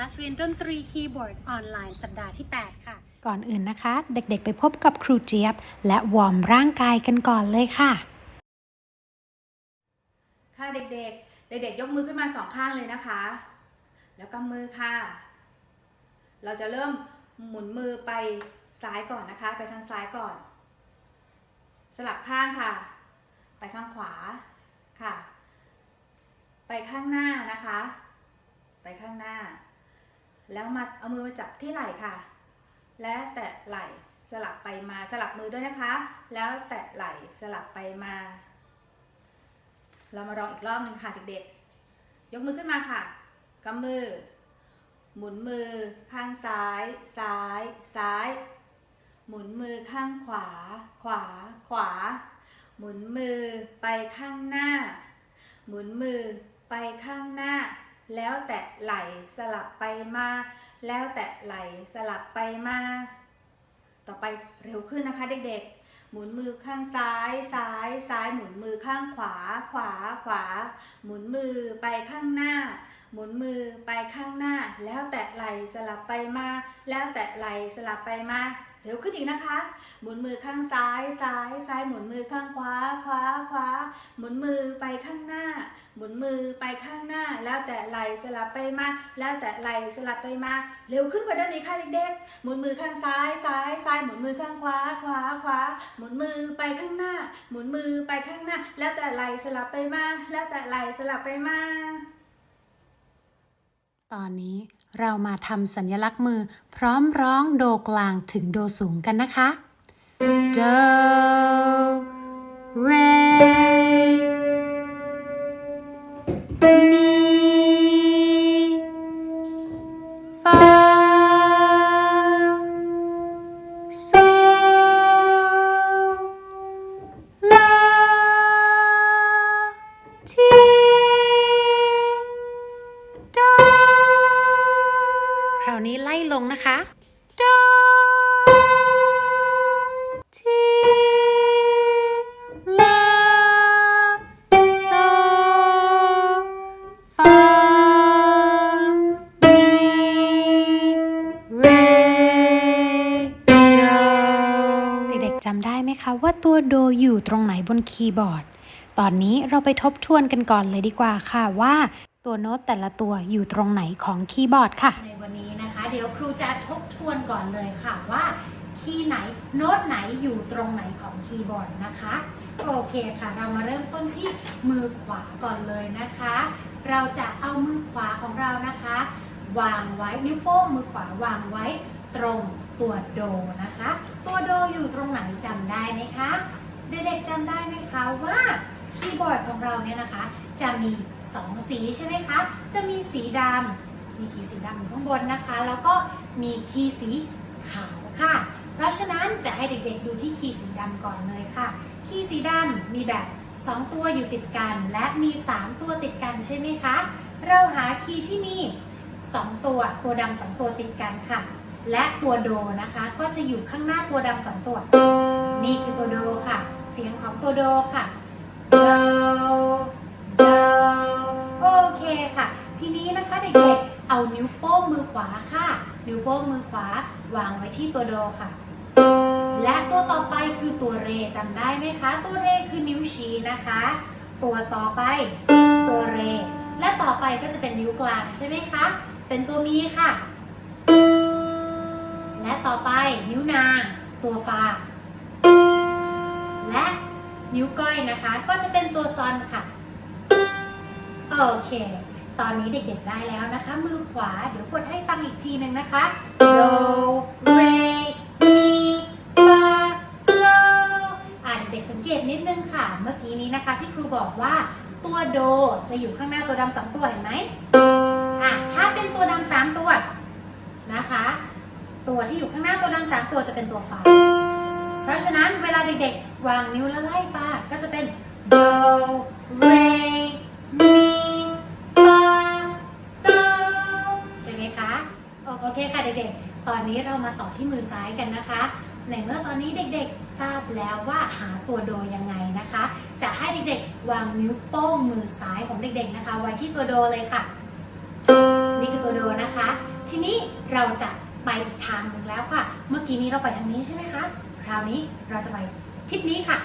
าสู่คลาสเรียนดนตรีคีย์บอร์ดออนไลน์สัปดาห์ที่ 8 ค่ะ ก่อนอื่นนะคะ เด็กๆ ไปพบกับครูเจี๊ยบ และวอร์มร่างกายกันก่อนเลยค่ะ ค่ะเด็กๆ เด็กๆ ยกมือขึ้นมาสองข้างเลยนะคะ แล้วกำมือค่ะ เราจะเริ่มหมุนมือไปซ้ายก่อนนะคะ ไปทางซ้ายก่อน สลับข้างค่ะ ไปข้างขวาค่ะ ไปข้างหน้านะคะ ไปข้างหน้า แล้วมาเอามือมาจับที่ไหล่ค่ะ และแตะไหล่สลับไปมาสลับมือด้วยนะคะ แล้วแตะไหล่สลับไปมา เรามาลองอีกรอบหนึ่งค่ะเด็กๆ ยกมือขึ้นมาค่ะกำมือ หมุนมือ ข้างซ้าย ซ้าย ซ้าย หมุนมือข้างขวา ขวา ขวา หมุนมือไปข้างหน้า หมุนมือไปข้างหน้า แล้วแตะไหลสลับไปมา แล้วแตะไหลสลับไปมา ต่อไปเร็วขึ้นนะคะเด็กๆ หมุนมือข้างซ้ายซ้ายซ้ายหมุนมือข้างขวาขวาขวา หมุนมือไปข้างหน้า หมุนมือไปข้างหน้า แล้วแตะไหลสลับไปมา แล้วแตะไหลสลับไปมา เร็วขึ้นอีกนะคะ หมุนมือข้างซ้ายซ้ายซ้ายหมุนมือข้างขวาขวาขวาหมุนมือไปข้างหน้า หมุนมือไปข้างหน้า แล้วแตะไหล่สลับไปมาแล้วแตะไหล่สลับไปมาเร็วขึ้นกว่าเดิมอีกค่ะเด็กๆหมุนมือข้างซ้ายซ้ายซ้ายหมุนมือข้างขวาขวาขวาหมุนมือไปข้างหน้า หมุนมือไปข้างหน้า แล้วแต่ไหล่สลับไปมาแล้วแต่ไหล่สลับไปมาตอนนี้ เรามาทำสัญลักษณ์มือพร้อมร้องโดกลางถึงโดสูงกันนะคะ do re จำได้ไหมคะว่าตัวโดอยู่ตรงไหนบนคีย์บอร์ด ตอนนี้เราไปทบทวนกันก่อนเลยดีกว่าค่ะว่าตัวโน้ตแต่ละตัวอยู่ตรงไหนของคีย์บอร์ดค่ะ ในวันนี้นะคะ เดี๋ยวครูจะทบทวนก่อนเลยค่ะว่าคีย์ไหนโน้ตไหนอยู่ตรงไหนของคีย์บอร์ดนะคะ โอเคค่ะ เรามาเริ่มต้นที่มือขวาก่อนเลยนะคะ เราจะเอามือขวาของเรานะคะ วางไว้นิ้วโป้งมือขวาวางไว้ตรง ตัวโดนะคะ ตัวโดอยู่ตรงไหนจำได้ไหมคะ เด็กๆจำได้ไหมคะว่าคีย์บอร์ดของเราเนี่ยนะคะ จะมี 2 สีใช่ไหมคะ จะมีสีดำมีคีย์สีดำอยู่ข้างบนนะคะ แล้วก็มีคีย์สีขาวค่ะ เพราะฉะนั้นจะให้เด็กๆดูที่คีย์สีดำก่อนเลยค่ะ คีย์สีดำมีแบบ 2 ตัวอยู่ติดกัน และมี 3 ตัวติดกันใช่ไหมคะ เราหาคีย์ที่มี 2 ตัว ตัวดำสองตัวติดกันค่ะ และตัวโดนะคะ ก็จะอยู่ข้างหน้าตัวดำสองตัว นี่คือตัวโดค่ะ เสียงของตัวโดค่ะโดโดโอเคค่ะ ทีนี้นะคะเด็กๆเอานิ้วโป้งมือขวาค่ะ นิ้วโป้งมือขวาวางไว้ที่ตัวโดค่ะ และตัวต่อไปคือตัวเรจำได้ไหมคะ ตัวเรคือนิ้วชี้นะคะ ตัวต่อไป ตัวเร และต่อไปก็จะเป็นนิ้วกลางใช่ไหมคะ เป็นตัวมีค่ะ และต่อไปนิ้วนางตัวฟา และนิ้วก้อยนะคะ ก็จะเป็นตัวซอนค่ะ โอเค ตอนนี้เด็กๆได้แล้วนะคะ มือขวาเดี๋ยวกดให้ฟังอีกทีหนึ่งนะคะ do re mi fa sol อ่าเด็กๆสังเกตนิดนึงค่ะ เมื่อกี้นี้นะคะที่ครูบอกว่าตัวโดจะอยู่ข้างหน้าตัวดำสองตัวเห็นไหมอะถ้าเป็นตัวดำสามตัวนะคะ ตัวที่อยู่ข้างหน้าตัวดำสามตัวจะเป็นตัวฟาเพราะฉะนั้นเวลาเด็กๆ วางนิ้วแล้วไล่ปาก็จะเป็น do re mi fa sol ใช่ไหมคะ โอเคค่ะเด็กๆ ตอนนี้เรามาต่อที่มือซ้ายกันนะคะ ในเมื่อตอนนี้เด็กๆ ทราบแล้วว่าหาตัวโดยังไงนะคะ จะให้เด็กๆ วางนิ้วโป้งมือซ้ายของเด็กๆ นะคะ ไว้ที่ตัวโดเลยค่ะ นี่คือตัวโดนะคะ ทีนี้เราจะ ไปอีกทางหนึ่งแล้วค่ะ เมื่อกี้นี้เราไปทางนี้ใช่ไหมคะ คราวนี้เราจะไปทิศนี้ค่ะ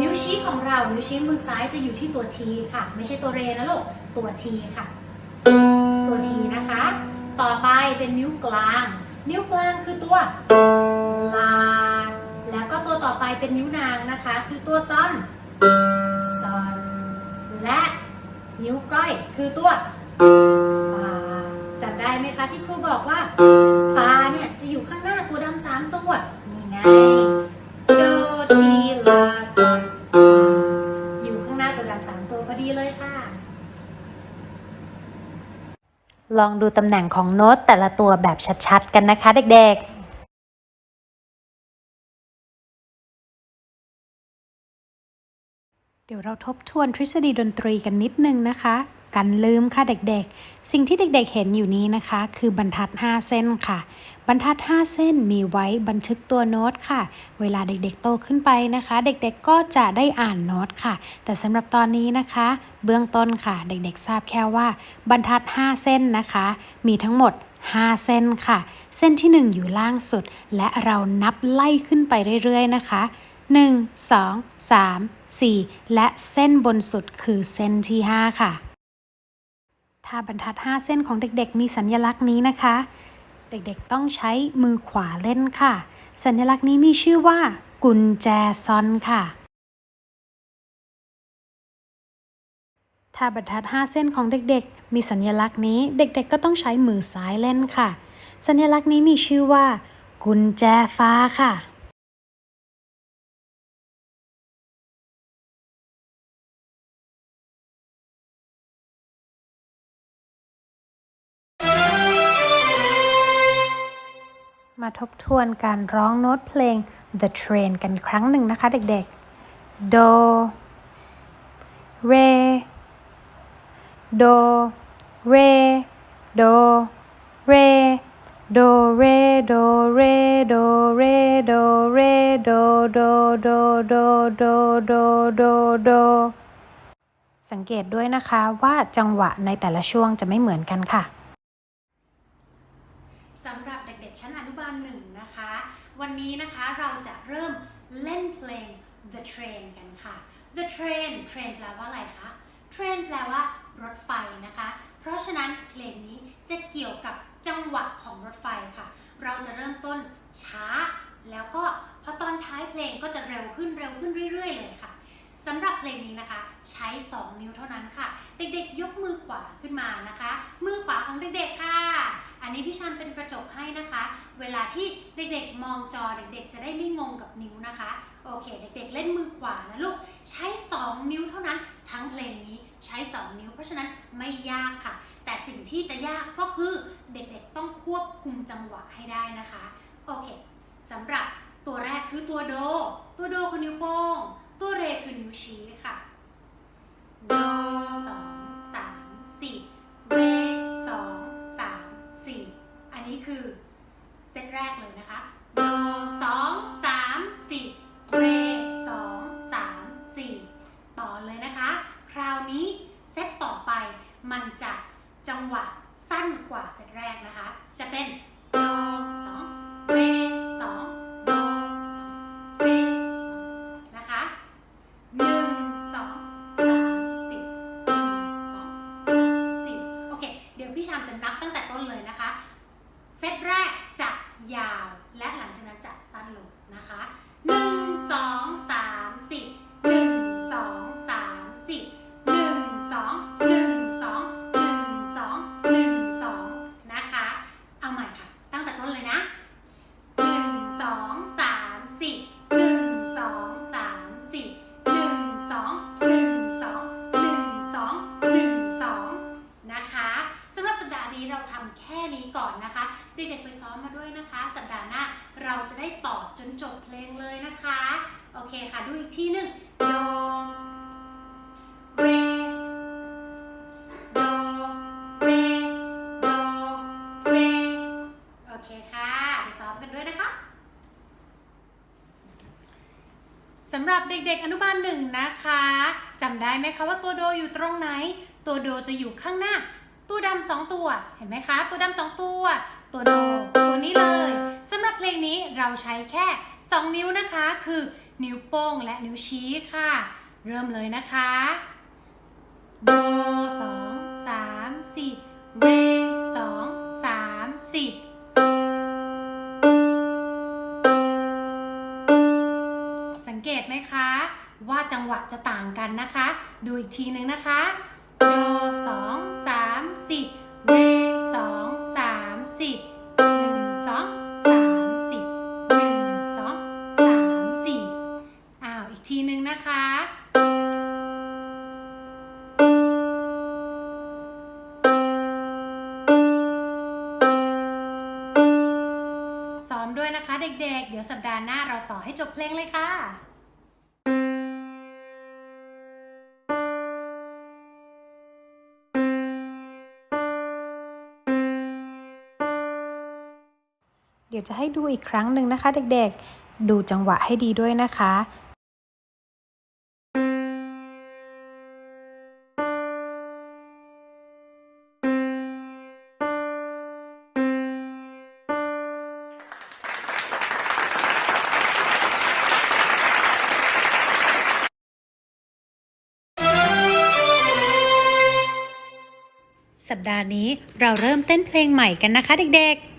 นิ้วชี้ของเรา นิ้วชี้มือซ้ายจะอยู่ที่ตัว T ค่ะ ไม่ใช่ตัวเรนะลูก ตัว T ค่ะ ตัว T นะคะ ต่อไปเป็นนิ้วกลาง นิ้วกลางคือตัวลา แล้วก็ตัวต่อไปเป็นนิ้วนางนะคะ คือตัวซอนซอน และนิ้วก้อยคือตัว คะที่ครูบอกว่าฟาเนี่ยจะอยู่ข้างหน้าตัวดำสามตัวนี่ไงโดทีลาซอนฟาอยู่ข้างหน้าตัวดำสามตัวพอดีเลยค่ะ ลองดูตำแหน่งของโน้ตแต่ละตัวแบบชัดๆ กันนะคะเด็กๆเดี๋ยวเราทบทวนทฤษฎีดนตรีกันนิดนึงนะคะ กันลืมค่ะเด็กๆ สิ่งที่เด็กๆเห็นอยู่นี้นะคะ คือบรรทัด 5 เส้นค่ะ บรรทัด 5 เส้นมีไว้บันทึกตัวโน้ตค่ะ เวลาเด็กๆโตขึ้นไปนะคะ เด็กๆก็จะได้อ่านโน้ตค่ะ แต่สำหรับตอนนี้นะคะ เบื้องต้นค่ะ เด็กๆทราบแค่ว่า บรรทัด 5 เส้นนะคะ มีทั้งหมด5 เส้นค่ะ เส้นที่ 1 อยู่ล่างสุด และเรานับไล่ขึ้นไปเรื่อยๆนะคะ 1 2 3 4 และเส้นบนสุดคือเส้นที่ 5 ค่ะ ถ้าบรรทัด 5 เส้นของเด็กๆ มีสัญลักษณ์นี้นะคะ เด็กๆต้องใช้มือขวาเล่นค่ะ สัญลักษณ์นี้มีชื่อว่า กุญแจซอนค่ะ ถ้าบรรทัด 5 เส้นของเด็กๆ มีสัญลักษณ์นี้ เด็กๆ ก็ต้องใช้มือซ้ายเล่นค่ะ สัญลักษณ์นี้มีชื่อว่า กุญแจฟ้าค่ะ ทบทวนการร้องโน้ตเพลง The Train กันครั้งหนึ่งนะคะเด็กๆ Do Re Do Re Do Re Do Re Do Re Do Re Do Re Do Do Do Do Do Do Do Do สังเกตด้วยนะคะว่าจังหวะในแต่ละช่วงจะไม่เหมือนกันค่ะ สำหรับเด็กๆชั้นอนุบาลหนึ่งนะคะ วันนี้นะคะเราจะเริ่มเล่นเพลง The Train กันค่ะ The Train Train แปลว่าอะไรคะ Train แปลว่ารถไฟนะคะ เพราะฉะนั้นเพลงนี้จะเกี่ยวกับจังหวะของรถไฟค่ะ เราจะเริ่มต้นช้า แล้วก็พอตอนท้ายเพลงก็จะเร็วขึ้นเร็วขึ้นเรื่อยๆเลยค่ะสำหรับเพลงนี้นะคะ ใช้ 2 นิ้วเท่านั้นค่ะ เด็กๆ ยกมือขวาขึ้นมานะคะ มือขวาของเด็กๆค่ะ นนี้พี่ชันเป็นกระจกให้นะคะ เวลาที่เด็กๆมองจอเด็กๆ จะได้ไม่งงกับนิ้วนะคะ โอเค เด็กๆ เล่นมือขวานะลูก ใช้ 2 นิ้วเท่านั้น ทั้งเพลงนี้ใช้ 2 นิ้ว เพราะฉะนั้นไม่ยากค่ะ แต่สิ่งที่จะยากก็คือเด็กๆ ต้องควบคุมจังหวะให้ได้นะคะ โอเคสำหรับตัวแรกคือตัวโด ตัวโดคือนิ้วโป้ง ตัวเรคือนิ้วชี้ค่ะ โดสอง เซตแรกจะยาว ดูอีกทีหนึ่งโดเรโดเรโดเรโอเคค่ะ ไปซ้อมกันด้วยนะคะสำหรับเด็กๆอนุบาลหนึ่งนะคะจำได้ไหมคะว่าตัวโดอยู่ตรงไหน ตัวโดจะอยู่ข้างหน้า ตัวดำสองตัวเห็นไหมคะ ตัวดำสองตัว ตัวโดตัวนี้เลยสำหรับเพลงนี้เราใช้แค่ 2 นิ้วนะคะ คือ นิ้วโป้งและนิ้วชี้ค่ะ เริ่มเลยนะคะโดสองสามสี่เรสองสามสี่สังเกตไหมคะ ว่าจังหวะจะต่างกันนะคะ ดูอีกทีหนึ่งนะคะโดสองสามสี่เรสองสามสี่หนึ่งสอง นะคะ ซ้อมด้วยนะคะเด็กๆ เดี๋ยวสัปดาห์หน้าเราต่อให้จบเพลงเลยค่ะเดี๋ยวจะให้ดูอีกครั้งหนึ่งนะคะ เด็กๆ ดูจังหวะให้ดีด้วยนะคะ สัปดาห์นี้เราเริ่มเต้นเพลงใหม่กันนะคะเด็กๆ